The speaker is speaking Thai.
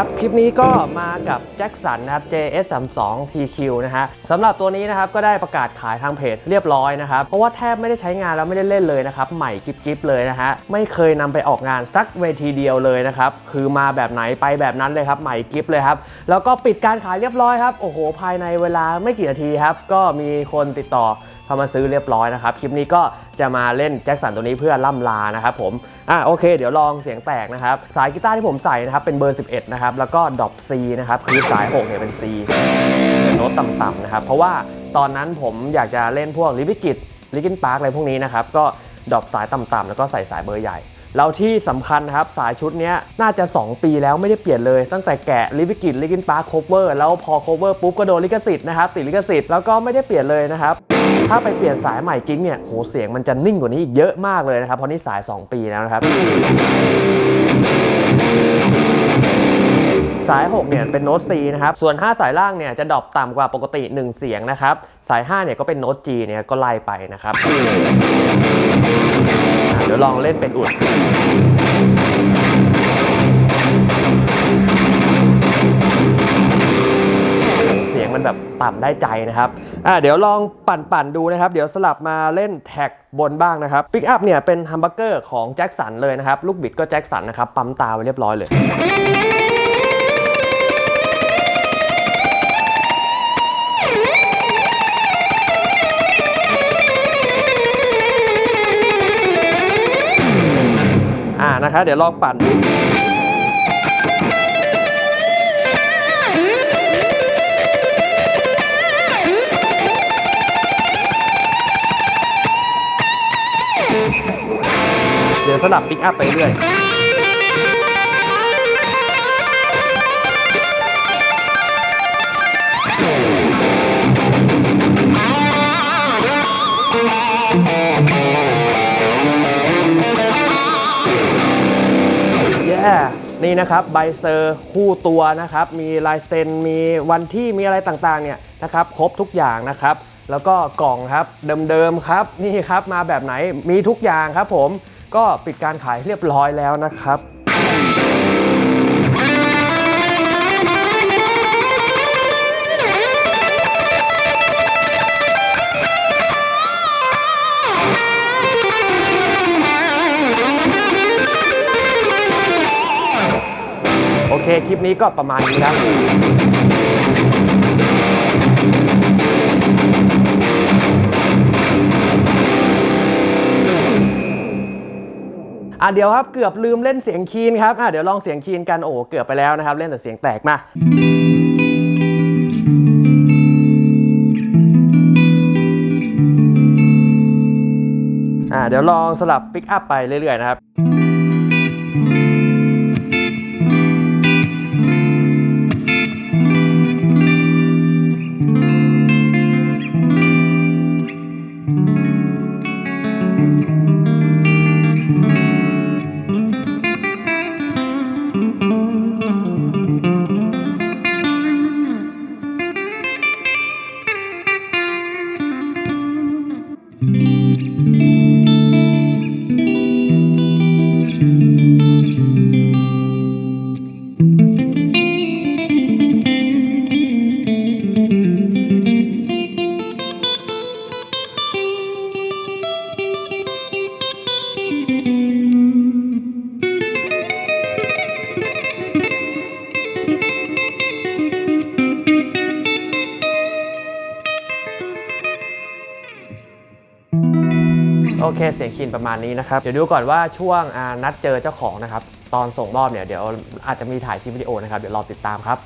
ครับ คลิปนี้ก็มากับแจ็คสันนะครับ JS32 TQ นะฮะสำหรับตัวนี้นะครับก็ได้ประกาศขายทางเพจเรียบร้อยนะครับ เพราะว่าแทบไม่ได้ใช้งานแล้วไม่ได้เล่นเลยนะครับ ใหม่กิฟๆเลยนะฮะ ไม่เคยนำไปออกงานสักเวทีเดียวเลยนะครับ คือมาแบบไหนไปแบบนั้นเลยครับใหม่กิฟเลยครับ แล้วก็ปิดการขายเรียบร้อยครับ โอ้โห ภายในเวลาไม่กี่นาทีครับ ก็มีคนติดต่อ เข้ามาซื้อเรียบร้อยนะครับ คลิปนี้ก็จะมาเล่นแจ็คสันตัวนี้เพื่อล่ำลานะครับผม อะโอเค เดี๋ยวลองเสียงแตกนะครับ สายกีตาร์ที่ผมใส่นะครับเป็นเบอร์ 11 นะครับ แล้วก็ดรอป C นะครับ คือสาย 6 เนี่ยเป็น C เป็นโน้ตต่ำๆนะครับ เพราะว่าตอนนั้นผมอยากจะเล่นพวกลิบิกิตลิกินปาร์กอะไรพวกนี้นะครับ ก็ดรอปสายต่ำๆแล้วก็ใส่สายเบอร์ใหญ่แล้วที่สำคัญนะครับ สายชุดนี้น่าจะ 2 ปีแล้วไม่ได้เปลี่ยนเลย ตั้งแต่แกะลิบิกิตลิกินปาร์คโคเวอร์แล้วพอโคเวอร์ปุ๊บก็โดนลิขสิทธิ์นะครับติดลิขสิทธิ์แล้วก็ไม่ได้เปลี่ยนเลยนะครับ ถ้าไปเปลี่ยนสายใหม่จริงเนี่ยโหเสียงมันจะนิ่งกว่านี้อีกเยอะมากเลยนะครับ เพราะนี่สาย 2 ปีแล้วนะครับ สาย 6 เนี่ยเป็นโน้ต C นะครับ ส่วน 5 สายล่างเนี่ยจะดรอปต่ำกว่าปกติ 1 เสียงนะครับ สาย 5 เนี่ยก็เป็นโน้ต G เนี่ยก็ไล่ไปนะครับ เดี๋ยวลองเล่นเป็นอุด มันแบบต่ำได้ใจนะครับอะเดี๋ยวลองปั่นๆดูนะครับ เดี๋ยวสลับมาเล่นแท็กบนบ้างนะครับปิกอัพเนี่ยเป็นฮัมบักเกอร์ของแจ็คสันเลยนะครับ ลูกบิดก็แจ็คสันนะครับปั๊มตาไว้เรียบร้อยเลยอ่านะครับเดี๋ยวลองปั่น ดูเดี๋ยวสลับปิกอัพไปเรื่อยแย่นี่นะครับใบเซอร์คู่ตัวนะครับ มีลายเซ็นมีวันที่มีอะไรต่างๆเนี่ยนะครับ ครบทุกอย่างนะครับ แล้วก็กล่องครับเดิมๆครับ นี่ครับมาแบบไหนมีทุกอย่างครับผม ก็ปิดการขายเรียบร้อยแล้วนะครับโอเค คลิปนี้ก็ประมาณนี้ครับ อะเดี๋ยวครับเกือบลืมเล่นเสียงคีนครับอะเดี๋ยวลองเสียงคีนกันโอ้เกือบไปแล้วนะครับ เล่นแต่เสียงแตกมาอ่าเดี๋ยวลองสลับปิกอัพไปเรื่อยๆนะครับ โอเคเสียงคีนประมาณนี้นะครับ เดี๋ยวดูก่อนว่าช่วงอ่านัดเจอเจ้าของนะครับ ตอนส่งมอบเนี่ยเดี๋ยวอาจจะมีถ่ายคลิปวิดีโอนะครับ เดี๋ยวรอติดตามครับ